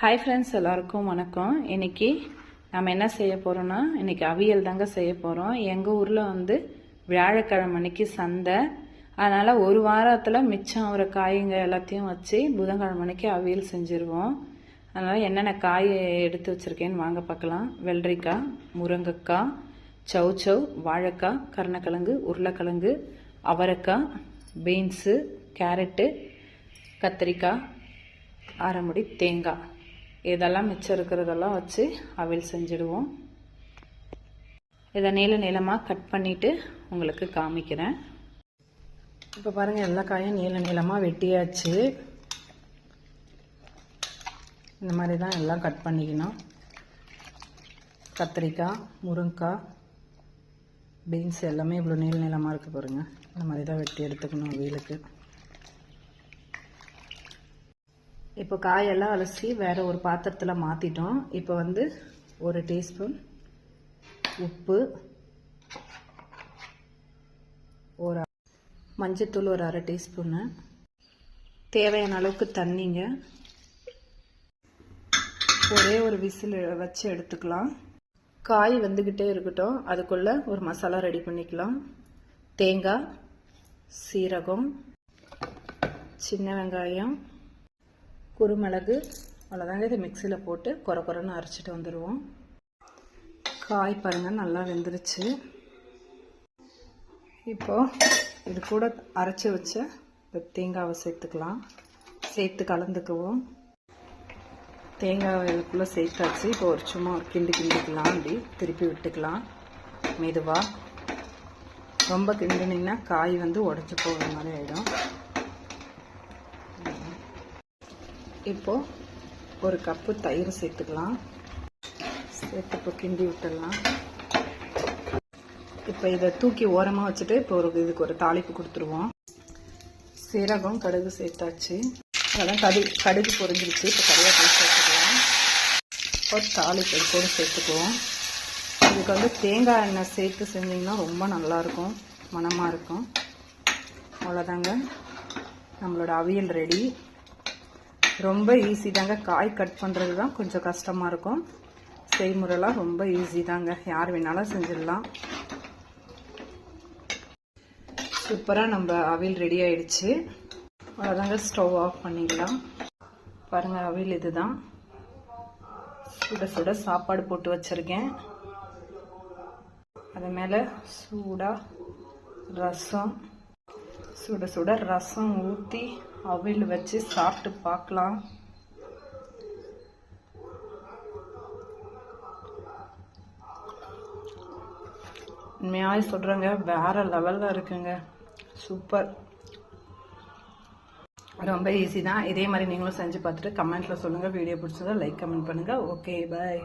Hi friends எல்லாருக்கும் வணக்கம். இன்னைக்கு நம்ம என்ன செய்ய போகிறோன்னா இன்னைக்கு அவியல் தாங்க செய்ய போகிறோம் எங்கள் ஊரில் வந்து வியாழக்கிழமை அன்னைக்கு சந்தை. அதனால் ஒரு வாரத்தில் மிச்சம் ஆகிற காய்ங்க எல்லாத்தையும் வச்சு புதன்கிழமை அன்னைக்கு அவியல் செஞ்சுருவோம். அதனால் என்னென்ன காய் எடுத்து வச்சுருக்கேன்னு வாங்க பார்க்கலாம். வெள்ளரிக்காய் முருங்கைக்காய் சௌ சௌ வாழைக்காய் கருணக்கிழங்கு உருளைக்கிழங்கு அவரைக்காய் பீன்ஸு கேரட்டு கத்திரிக்காய் அரைமுடி தேங்காய். இதெல்லாம் மிச்சம் இருக்கிறதெல்லாம் வச்சு அவியல் செஞ்சுடுவோம். இதை நீள நீளமாக கட் பண்ணிவிட்டு உங்களுக்கு காமிக்கிறேன். இப்போ பாருங்கள் எல்லா காயும் நீள நீளமாக வெட்டியாச்சு. இந்த மாதிரி தான் எல்லாம் கட் பண்ணிக்கணும். கத்திரிக்காய் முருங்கைக்காய் பீன்ஸ் எல்லாமே இவ்வளோ நீள நீளமாக இருக்குது பாருங்கள் இந்த மாதிரி தான் வெட்டி எடுத்துக்கணும் அவியலுக்கு. இப்போ காயெல்லாம் அலசி வேறு ஒரு பாத்திரத்தில் மாற்றிட்டோம் இப்போ வந்து ஒரு டீஸ்பூன் உப்பு ஒரு மஞ்சத்தூள் ஒரு அரை டீஸ்பூன்னு தேவையான அளவுக்கு தண்ணிங்க. ஒரே ஒரு விசில் வச்சு எடுத்துக்கலாம். காய் வந்துக்கிட்டே இருக்கட்டும். அதுக்குள்ளே ஒரு மசாலா ரெடி பண்ணிக்கலாம். தேங்காய் சீரகம் சின்ன வெங்காயம் குருமிளகு அவ்வளோதாங்க இதை மிக்சியில் போட்டு குறை குறைன்னு அரைச்சிட்டு வந்துடுவோம் காய் பாருங்கள் நல்லா வெந்துருச்சு. இப்போது இது கூட அரைச்சி வச்ச இந்த தேங்காவை சேர்த்துக்கலாம். சேர்த்து கலந்துக்குவோம். தேங்காவை இதுக்குள்ளே சேர்த்தாச்சு. இப்போ ஒரு சும்மா ஒரு கிண்டு கிண்டுக்கலாம் அப்படி திருப்பி விட்டுக்கலாம். மெதுவாக ரொம்ப கிண்டினீங்கன்னா காய் வந்து உடச்சி போகிற மாதிரி ஆகிடும் இப்போது ஒரு கப்பு தயிர் சேர்த்துக்கலாம். சேர்த்து இப்போ கிண்டி விட்டுடலாம். இப்போ இதை தூக்கி ஓரமாக வச்சுட்டு இப்போ ஒரு இதுக்கு ஒரு தாளிப்பு கொடுத்துருவோம். சீரகம் கடுகு சேர்த்தாச்சு. அதெல்லாம் கடு கடுகு பொறிஞ்சிருச்சு இப்போ கருவேப்பிலை சேர்த்துக்கலாம். ஒரு தாளிப்பு இது கூட சேர்த்துக்குவோம். இதுக்கு வந்து தேங்காய் எண்ணெய் சேர்த்து செஞ்சிங்கன்னா ரொம்ப நல்லாயிருக்கும். மணமாக இருக்கும். அவ்வளோதாங்க. நம்மளோட அவியல் ரெடி. ரொம்ப ஈஸி தாங்க. காய் கட் பண்ணுறது தான் கொஞ்சம் கஷ்டமாக இருக்கும். செய்முறைலாம் ரொம்ப ஈஸி தாங்க. யார் வேணாலும் செஞ்சிடலாம். சூப்பராக நம்ம அவியல் ரெடி ஆயிடுச்சு. அவ்வளோதாங்க ஸ்டவ் ஆஃப் பண்ணிடலாம். பாருங்கள் அவியல் இதுதான். சுட சுட சாப்பாடு போட்டு வச்சுருக்கேன். அது மேலே சூடாக ரசம். சுட சுட ரசம் ஊற்றி அவில் வச்சு சாப்பிட்டு பார்க்கலாம். உண்மையாக சொல்கிறேங்க வேறு லெவலில் இருக்குங்க. சூப்பர் ரொம்ப ஈஸி தான். இதே மாதிரி நீங்களும் செஞ்சு பார்த்துட்டு கமெண்ட்டில் சொல்லுங்கள் வீடியோ பிடிச்சதை லைக் கமெண்ட் பண்ணுங்கள் ஓகே பாய்